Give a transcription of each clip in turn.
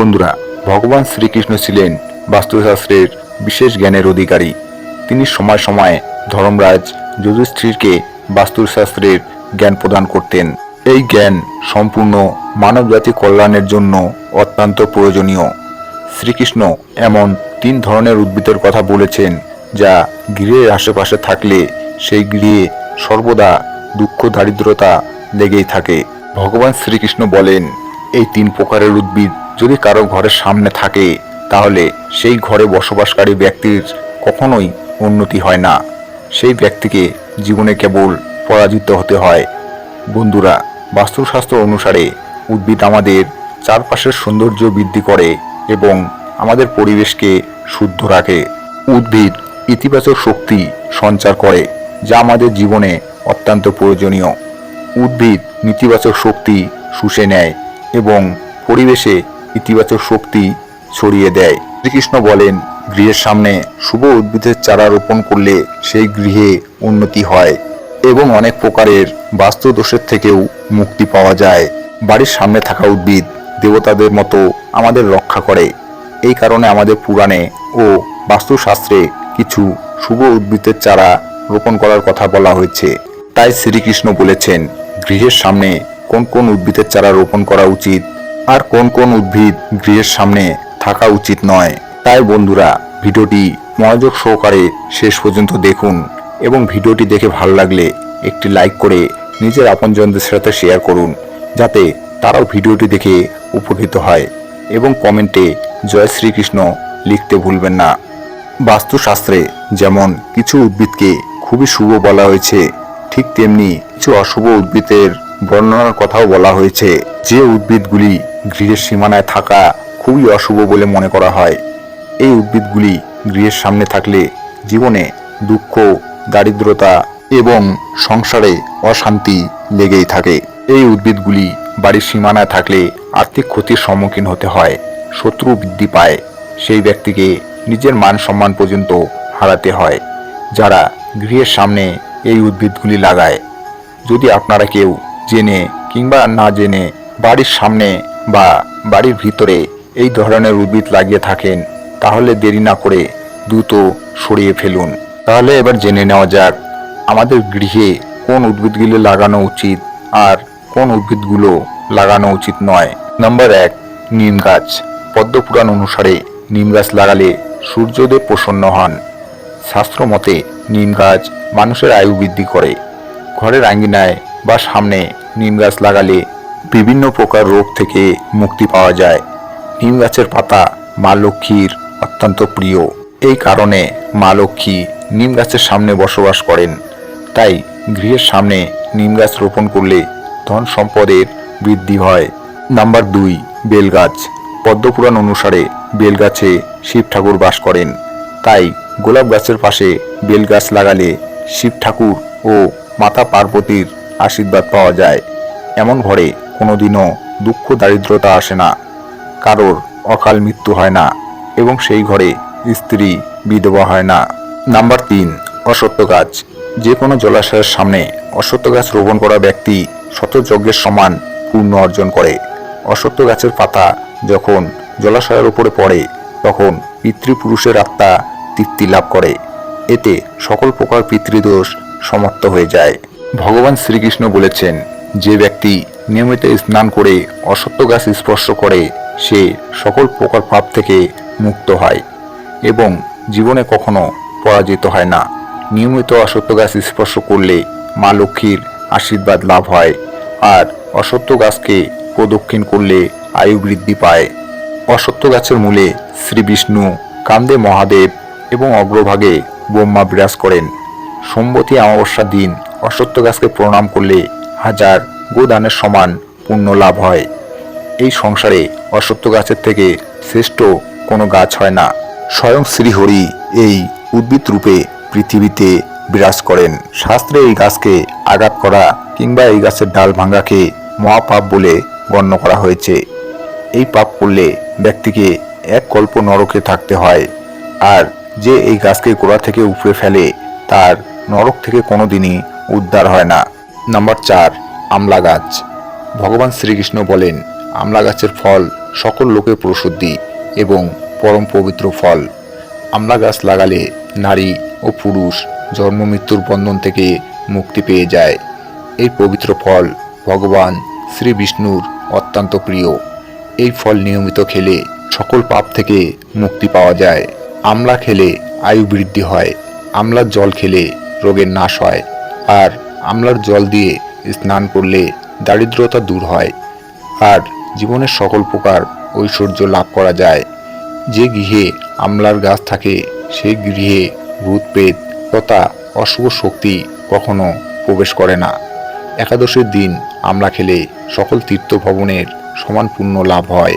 বন্ধুরা, ভগবান শ্রীকৃষ্ণ ছিলেন বাস্তুশাস্ত্রের বিশেষ জ্ঞানের অধিকারী। তিনি সময় সময়ে ধর্মরাজ যুধিষ্ঠিরকে বাস্তুশাস্ত্রের জ্ঞান প্রদান করতেন। এই জ্ঞান সম্পূর্ণ মানবজাতি কল্যাণের জন্য অত্যন্ত প্রয়োজনীয়। শ্রীকৃষ্ণ এমন তিন ধরনের উদ্ভিদের কথা বলেছেন, যা গৃহের আশেপাশে থাকলে সেই গৃহে সর্বদা দুঃখ, দারিদ্রতা লেগেই থাকে। ভগবান শ্রীকৃষ্ণ বলেন, এই তিন প্রকারের উদ্ভিদ যদি কারও ঘরের সামনে থাকে, তাহলে সেই ঘরে বসবাসকারী ব্যক্তির কখনোই উন্নতি হয় না। সেই ব্যক্তিকে জীবনে কেবল পরাজিত হতে হয়। বন্ধুরা, বাস্তুশাস্ত্র অনুসারে উদ্ভিদ আমাদের চারপাশের সৌন্দর্য বৃদ্ধি করে এবং আমাদের পরিবেশকে শুদ্ধ রাখে। উদ্ভিদ ইতিবাচক শক্তি সঞ্চার করে, যা আমাদের জীবনে অত্যন্ত প্রয়োজনীয়। উদ্ভিদ নেতিবাচক শক্তি শুষে নেয় এবং পরিবেশে ইতিবাচক শক্তি ছড়িয়ে দেয়। শ্রীকৃষ্ণ বলেন, গৃহের সামনে শুভ উদ্ভিদের চারা রোপণ করলে সেই গৃহে উন্নতি হয় এবং অনেক প্রকারের বাস্তু দোষের থেকেও মুক্তি পাওয়া যায়। বাড়ির সামনে থাকা উদ্ভিদ দেবতাদের মতো আমাদের রক্ষা করে। এই কারণে আমাদের পুরাণে ও বাস্তুশাস্ত্রে কিছু শুভ উদ্ভিদের চারা রোপণ করার কথা বলা হয়েছে। তাই শ্রীকৃষ্ণ বলেছেন, গৃহের সামনে কোন কোন উদ্ভিদের চারা রোপণ করা উচিত আর কোন কোন উদ্ভিদ গৃহের সামনে থাকা উচিত নয়। তাই বন্ধুরা, ভিডিওটি মনোযোগ সহকারে শেষ পর্যন্ত দেখুন এবং ভিডিওটি দেখে ভালো লাগলে একটি লাইক করে নিজের আপনজনদের সাথে শেয়ার করুন, যাতে তারাও ভিডিওটি দেখে উপকৃত হয় এবং কমেন্টে জয় শ্রীকৃষ্ণ লিখতে ভুলবেন না। বাস্তুশাস্ত্রে যেমন কিছু উদ্ভিদকে খুবই শুভ বলা হয়েছে, ঠিক তেমনি কিছু অশুভ উদ্ভিদের বর্ণনার কথাও বলা হয়েছে। যে উদ্ভিদগুলি গৃহের সীমানায় থাকা খুবই অশুভ বলে মনে করা হয়। এই উদ্ভিদগুলি গৃহের সামনে থাকলে জীবনে দুঃখ, দারিদ্রতা এবং সংসারে অশান্তি লেগেই থাকে। এই উদ্ভিদগুলি বাড়ির সীমানায় থাকলে আর্থিক ক্ষতির সম্মুখীন হতে হয়, শত্রু বৃদ্ধি পায়, সেই ব্যক্তিকে নিজের মান সম্মান পর্যন্ত হারাতে হয়, যারা গৃহের সামনে এই উদ্ভিদগুলি লাগায়। যদি আপনারা কেউ জেনে কিংবা না জেনে বাড়ির সামনে বা বাড়ির ভিতরে এই ধরনের উদ্ভিদ লাগিয়ে থাকেন, তাহলে দেরি না করে দ্রুত সরিয়ে ফেলুন। তাহলে এবার জেনে নেওয়া যাক, আমাদের গৃহে কোন উদ্ভিদগুলো লাগানো উচিত আর কোন উদ্ভিদগুলো লাগানো উচিত নয়। নাম্বার এক, নিম গাছ। পদ্মপুরাণ অনুসারে নিম গাছ লাগালে সূর্যদেব প্রসন্ন হন। শাস্ত্র মতে নিম গাছ মানুষের আয়ু বৃদ্ধি করে। ঘরের আঙ্গিনায় বা সামনে নিম গাছ লাগালে বিভিন্ন প্রকার রোগ থেকে মুক্তি পাওয়া যায়। নিম গাছের পাতা, মা লক্ষ্মীর অত্যন্ত প্রিয়। এই কারণে মা লক্ষ্মী নিম গাছের সামনে বসবাস করেন। তাই গৃহের সামনে নিম গাছ রোপণ করলে ধন সম্পদের বৃদ্ধি হয়। নাম্বার দুই বেলগাছ পদ্মপুরাণ অনুসারে বেলগাছে শিব ঠাকুর বাস করেন। তাই গোলাপ গাছের পাশে বেলগাছ লাগালে শিব ঠাকুর ও মাতা পার্বতীর আশীর্বাদ পাওয়া যায়। এমন ঘরে কোনোদিনও দুঃখ দারিদ্রতা আসে না। কারোর অকাল মৃত্যু হয় না এবং সেই ঘরে স্ত্রী, বিধবা হয় না। নাম্বার তিন, অসত্য গাছ। যে কোনো জলাশয়ের সামনে অসত্য গাছ রোপণ করা ব্যক্তি শত যজ্ঞের সমান পূর্ণ অর্জন করে। অসত্য গাছের পাতা যখন জলাশয়ের উপরে পড়ে, তখন পিতৃপুরুষের আত্মা তৃপ্তি লাভ করে। এতে সকল প্রকার পিতৃদোষ সমাপ্ত হয়ে যায়। ভগবান শ্রীকৃষ্ণ বলেছেন, যে ব্যক্তি নিয়মিত স্নান করে অসত্য গাছ স্পর্শ করে সে সকল প্রকার পাপ থেকে মুক্ত হয় এবং জীবনে কখনো পরাজিত হয় না। নিয়মিত অসত্য গাছ স্পর্শ করলে মা লক্ষ্মীর আশীর্বাদ লাভ হয় আর অসত্য গাছকে প্রদক্ষিণ করলে আয়ু বৃদ্ধি পায়। অসত্য গাছের মূলে শ্রী বিষ্ণু কান্দে মহাদেব এবং অগ্রভাগে ব্রহ্মা বিরাজ করেন। সোমবতী অমাবস্যার দিন অসত্য গাছকে প্রণাম করলে হাজার গোদানের সমান পুণ্য লাভ হয়। এই সংসারে অসত্য গাছের থেকে শ্রেষ্ঠ কোনো গাছ হয় না। স্বয়ং শ্রীহরি এই উদ্ভিদ রূপে পৃথিবীতে বিরাজ করেন। শাস্ত্রে এই গাছকে আঘাত করা কিংবা এই গাছের ডাল ভাঙ্গাকে মহাপাপ বলে গণ্য করা হয়েছে। এই পাপ করলে ব্যক্তিকে এক কল্প নরকে থাকতে হয়। আর যে এই গাছকে গোড়া থেকে উপড়ে ফেলে, তার নরক থেকে কোনোদিনই উদ্ধার হয় না। নাম্বার চার আমলা গাছ ভগবান শ্রীকৃষ্ণ বলেন আমলা গাছের ফল সকল লোকের প্রসুদ্ধি এবং পরম পবিত্র ফল। আমলা গাছ লাগালে নারী ও পুরুষ জন্ম মৃত্যুর বন্ধন থেকে মুক্তি পেয়ে যায়। এই পবিত্র ফল ভগবান শ্রী বিষ্ণুর অত্যন্ত প্রিয়। এই ফল নিয়মিত খেলে সকল পাপ থেকে মুক্তি পাওয়া যায়। আমলা খেলে আয়ু বৃদ্ধি হয়, আমলার জল খেলে রোগের নাশ হয়, আর আমলার জল দিয়ে স্নান করলে দারিদ্রতা দূর হয় আর জীবনের সকল প্রকার ঐশ্বর্য লাভ করা যায়। যে গৃহে আমলার গাছ থাকে সেই গৃহে ভূত প্রেত তথা অশুভ শক্তি কখনো প্রবেশ করে না। একাদশীর দিন আমলা খেলে সকল তীর্থ ভবনের সমান পুণ্য লাভ হয়।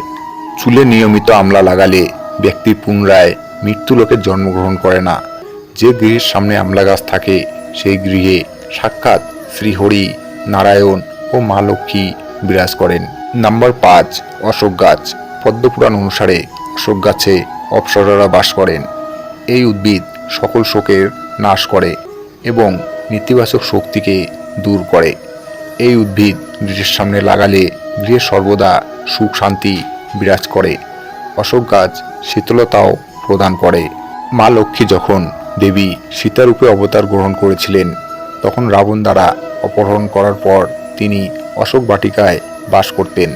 চুলে নিয়মিত আমলা লাগালে ব্যক্তি পুনরায় মৃত্যুলোকে জন্মগ্রহণ করে না। যে গৃহের সামনে আমলা গাছ থাকে, সেই গৃহে সাক্ষাৎ শ্রীহরি নারায়ণ ও মা লক্ষ্মী বিরাজ করেন। নাম্বার পাঁচ, অশোক গাছ। পদ্মপুরাণ অনুসারে অশোক গাছে অপ্সরারা বাস করেন। এই উদ্ভিদ সকল শোকের নাশ করে এবং নেতিবাচক শক্তিকে দূর করে। এই উদ্ভিদ গৃহের সামনে লাগালে গৃহে সর্বদা সুখ, শান্তি বিরাজ করে। অশোক গাছ শীতলতাও প্রদান করে। মা লক্ষ্মী যখন দেবী সীতারূপে অবতার গ্রহণ করেছিলেন, তখন রাবণ দ্বারা অপহরণ করার পর তিনি অশোক বাটিকায় বাস করতেন।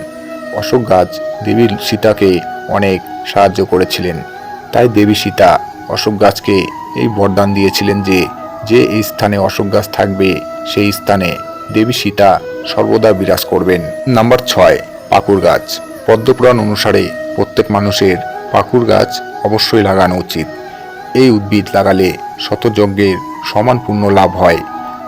অশোক গাছ দেবী সীতাকে অনেক সাহায্য করেছিলেন। তাই দেবী সীতা অশোক গাছকে এই বরদান দিয়েছিলেন যে যে এই স্থানে অশোক গাছ থাকবে, সেই স্থানে দেবী সীতা সর্বদা বিরাজ করবেন। নাম্বার ছয় পাকুর গাছ। পদ্মপুরাণ অনুসারে প্রত্যেক মানুষের পাকুর গাছ অবশ্যই লাগানো উচিত। এই উদ্ভিদ লাগালে শতযজ্ঞের সমান পুণ্য লাভ হয়।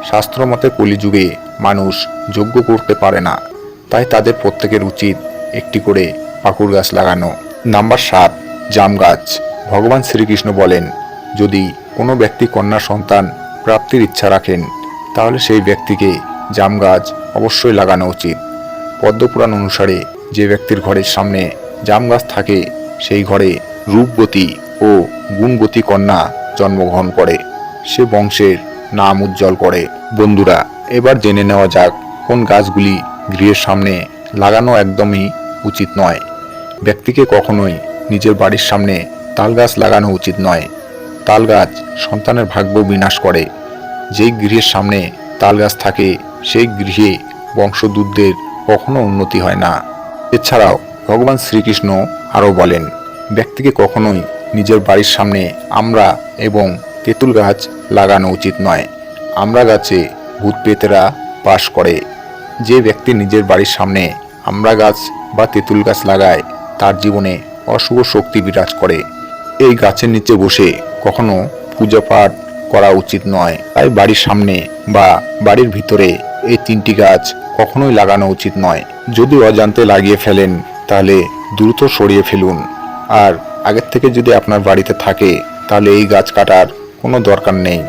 শাস্ত্রমতে কলিযুগে মানুষ যোগ্য করতে পারে না। তাই তাদের প্রত্যেকের উচিত একটি করে পাকুর গাছ লাগানো। নাম্বার সাত, জাম গাছ। ভগবান শ্রীকৃষ্ণ বলেন, যদি কোনো ব্যক্তি কন্যা সন্তান প্রাপ্তির ইচ্ছা রাখেন, তাহলে সেই ব্যক্তিকে জাম গাছ অবশ্যই লাগানো উচিত। পদ্মপুরাণ অনুসারে যে ব্যক্তির ঘরের সামনে জাম গাছ থাকে, সেই ঘরে রূপবতী ও গুণবতী কন্যা জন্মগ্রহণ করে। সে বংশের নাম উজ্জ্বল করে। বন্ধুরা, এবার জেনে নেওয়া যাক কোন গাছগুলি গৃহের সামনে লাগানো একদমই উচিত নয়। ব্যক্তিকে কখনোই নিজের বাড়ির সামনে তাল গাছ লাগানো উচিত নয়। তাল গাছ সন্তানের ভাগ্য বিনাশ করে। যেই গৃহের সামনে তাল গাছ থাকে, সেই গৃহে বংশদূতদের কখনো উন্নতি হয় না। এছাড়াও ভগবান শ্রীকৃষ্ণ আরও বলেন, ব্যক্তিকে কখনোই নিজের বাড়ির সামনে আমরা এবং তেঁতুল গাছ লাগানো উচিত নয়। আমরা গাছে ভূত পেতেরা বাস করে। যে ব্যক্তি নিজের বাড়ির সামনে আমরা গাছ বা তেঁতুল গাছ লাগায়, তার জীবনে অশুভ শক্তি বিরাজ করে। এই গাছের নিচে বসে কখনো পূজা পাঠ করা উচিত নয়। তাই বাড়ির সামনে বা বাড়ির ভিতরে এই তিনটি গাছ কখনোই লাগানো উচিত নয়। যদি অজান্তে লাগিয়ে ফেলেন, তাহলে দ্রুত সরিয়ে ফেলুন। আর আগের থেকে যদি আপনার বাড়িতে থাকে, তাহলে এই গাছ কাটার কোনো দরকার নেই